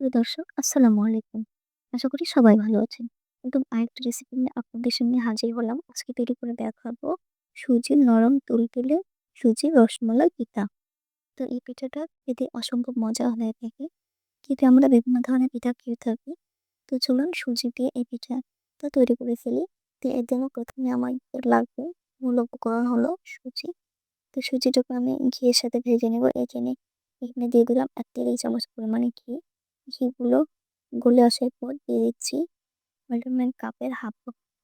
প্রিয় দর্শক, আসসালামু আলাইকুম। আশা করি সবাই ভালো আছেন। একদম আরেকটা রেসিপি নিয়ে আপনাদের সামনে হাজির হলাম। আজকে তৈরি করে দেখাবো সুজির নরম তুল তুলতুলে সুজি রসমালাই পিঠা। তো এই পিঠাটা খেতে অসম্ভব মজা হয়ে থাকে। খেতে আমরা বিভিন্ন ধরনের পিঠা খেয়ে থাকি। তো চলুন সুজি দিয়ে এই পিঠাটা তৈরি করে ফেলি। তো এর জন্য প্রথমে আমার লাগবে মূল উপকরণ হলো সুজি। তো সুজিটাকে আমি ঘিয়ের সাথে ভেজে নেব। এখানে এখানে দিয়ে দিলাম এক টেবিল চামচ পরিমাণে ঘি। ঘিগুলো গলে আসার পর দিয়ে দিচ্ছি মেজারমেন্ট কাপের হাফ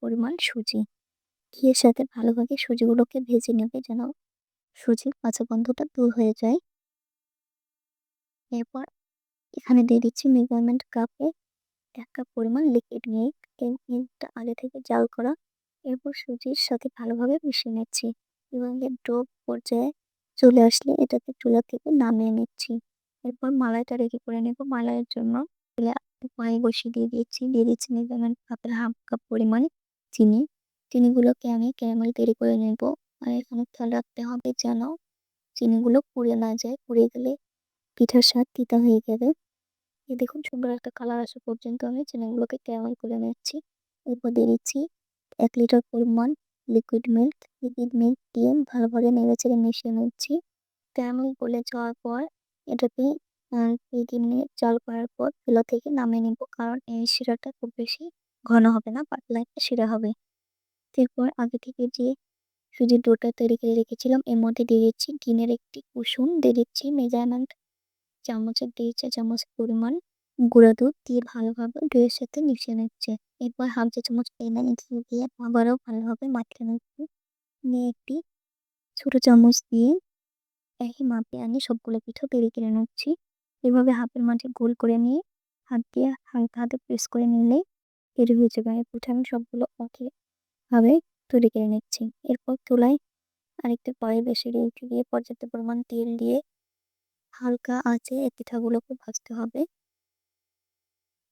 পরিমাণ সুজি। ঘিয়ের সাথে ভালোভাবে সুজিগুলোকে ভেজে নেবে যেন সুজির কাঁচা গন্ধটা দূর হয়ে যায়। এরপর এখানে দিয়ে দিচ্ছি মেজারমেন্ট কাপে এক কাপ পরিমাণ লিকুইড মিল্ক এই মিল্কটা আগে থেকে জাল করা। এরপর সুজির সাথে ভালোভাবে মিশিয়ে নিচ্ছি এবং এর ডো পর্যায়ে চলে আসলে এটাকে চুলা থেকে নামিয়ে নিচ্ছি। এরপর মালাইটা রেডি করে নেব। মালাইয়ের জন্য কড়াই বসিয়ে দিয়ে দিচ্ছি দিয়ে দিচ্ছি মেজারমেন্ট কাপের হাফ কাপ পরিমাণ চিনি। চিনিগুলোকে আমি ক্যারামেল তৈরি করে নেব। আর এখানে খেয়াল রাখতে হবে যেন চিনিগুলো পুড়ে না যায়। পুড়ে গেলে পিঠার স্বাদ তিতা হয়ে যাবে এই দেখুন, সুন্দর একটা কালার আসা পর্যন্ত আমি চিনিগুলোকে ক্যারামেল করে নিচ্ছি। এরপর দিয়ে দিচ্ছি এক লিটার পরিমাণ লিকুইড মিল্ক লিকুইড মিল্ক দিয়ে ভালোভাবে নেড়ে চেড়ে মিশিয়ে নিচ্ছি। ক্যারামেল গলে যাওয়ার পর এটাকে তিন মিনিট জল করার পর চুলা থেকে নামিয়ে নিব। কারণ এই শিরাটা খুব বেশি ঘন হবে না, পাতলা একটা শিরা হবে। এরপর আগে থেকে যে সুজির ডোটা তৈরি করে রেখেছিলাম, এর মধ্যে দিয়ে দিচ্ছি ডিমের একটি কুসুম, দিয়ে দিচ্ছি মেজারমেন্ট চামচের দিয়ে চা চামচ পরিমাণ গুঁড়া দুধ দিয়ে ভালোভাবে দইয়ের সাথে মিশিয়ে নিচ্ছে। এরপর হাফ চা চামচ ঘি দিয়ে আবারও ভালোভাবে মাখিয়ে নিচ্ছি। নিয়ে একটি ছোটো চামচ দিয়ে একই মাপে আমি সবগুলো পিঠা তৈরি করে নিচ্ছি। এভাবে হাতের মাঝে গোল করে নিয়ে, হাত দিয়ে হালকা হাতে প্রেস করে নিলে তৈরি হয়ে যাবে। পিঠা আমি সবগুলো একইভাবে তৈরি করে নিচ্ছি। এরপর তুলায় আরেকটা কড়াই বেশি রেখে দিয়ে পর্যাপ্ত পরিমাণ তেল দিয়ে হালকা আঁচে এই পিঠাগুলোকে ভাজতে হবে।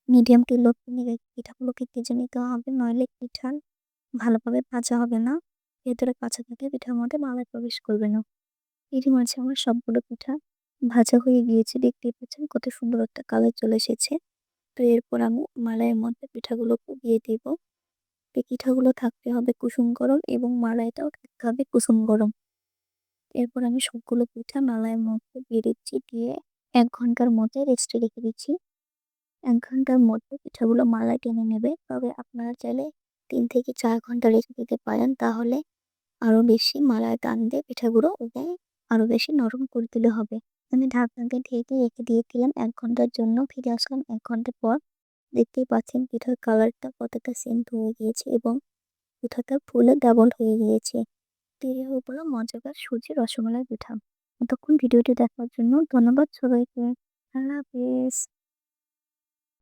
মিডিয়াম টু লো পিঠাগুলোকে ভেজে নিতে হবে, নইলে পিঠা ভালোভাবে ভাজা হবে না। ভেতরে কাঁচা থাকে, পিঠার মধ্যে মালাই প্রবেশ করবে না। এরই মাঝে আমার সবগুলো পিঠা ভাজা হয়ে গিয়েছে। দেখতেই পাচ্ছেন কত সুন্দর একটা কালার চলে এসেছে। তো এরপর আমি মালাইয়ের মধ্যে পিঠাগুলোকে দিয়ে দেব। পিঠাগুলো থাকতে হবে কুসুম গরম এবং মালাইটাও থাকতে হবে কুসুম গরম। এরপর আমি সবগুলো পিঠা মালাইয়ের মধ্যে দিয়ে দিচ্ছি, দিয়ে এক ঘণ্টার মধ্যে রেস্টে রেখে দিচ্ছি। এক ঘণ্টার মধ্যে পিঠাগুলো মালাই টেনে নেবে। তবে আপনারা চাইলে তিন থেকে চার ঘণ্টা রেখে দিতে পারেন। তাহলে আরও বেশি মালায় টান দিয়ে পিঠাগুলো ওটাই আরও বেশি নরম করে দিলে হবে। আমি ঢাকনাকে ঢেকে রেখে দিয়েছিলাম এক ঘণ্টার জন্য, ফিরে আসলাম এক ঘণ্টা পর। দেখতেই পাচ্ছেন পিঠার কালারটা কতটা সেন্ট হয়ে গিয়েছে এবং পিঠাটা ফুলে ডাবল হয়ে গিয়েছে। তৈরি হয়ে মজাদার সুজি রসমালাই পিঠা। এতক্ষণ ভিডিওটি দেখার জন্য ধন্যবাদ সবাইকে। আল্লাহ হাফিজ।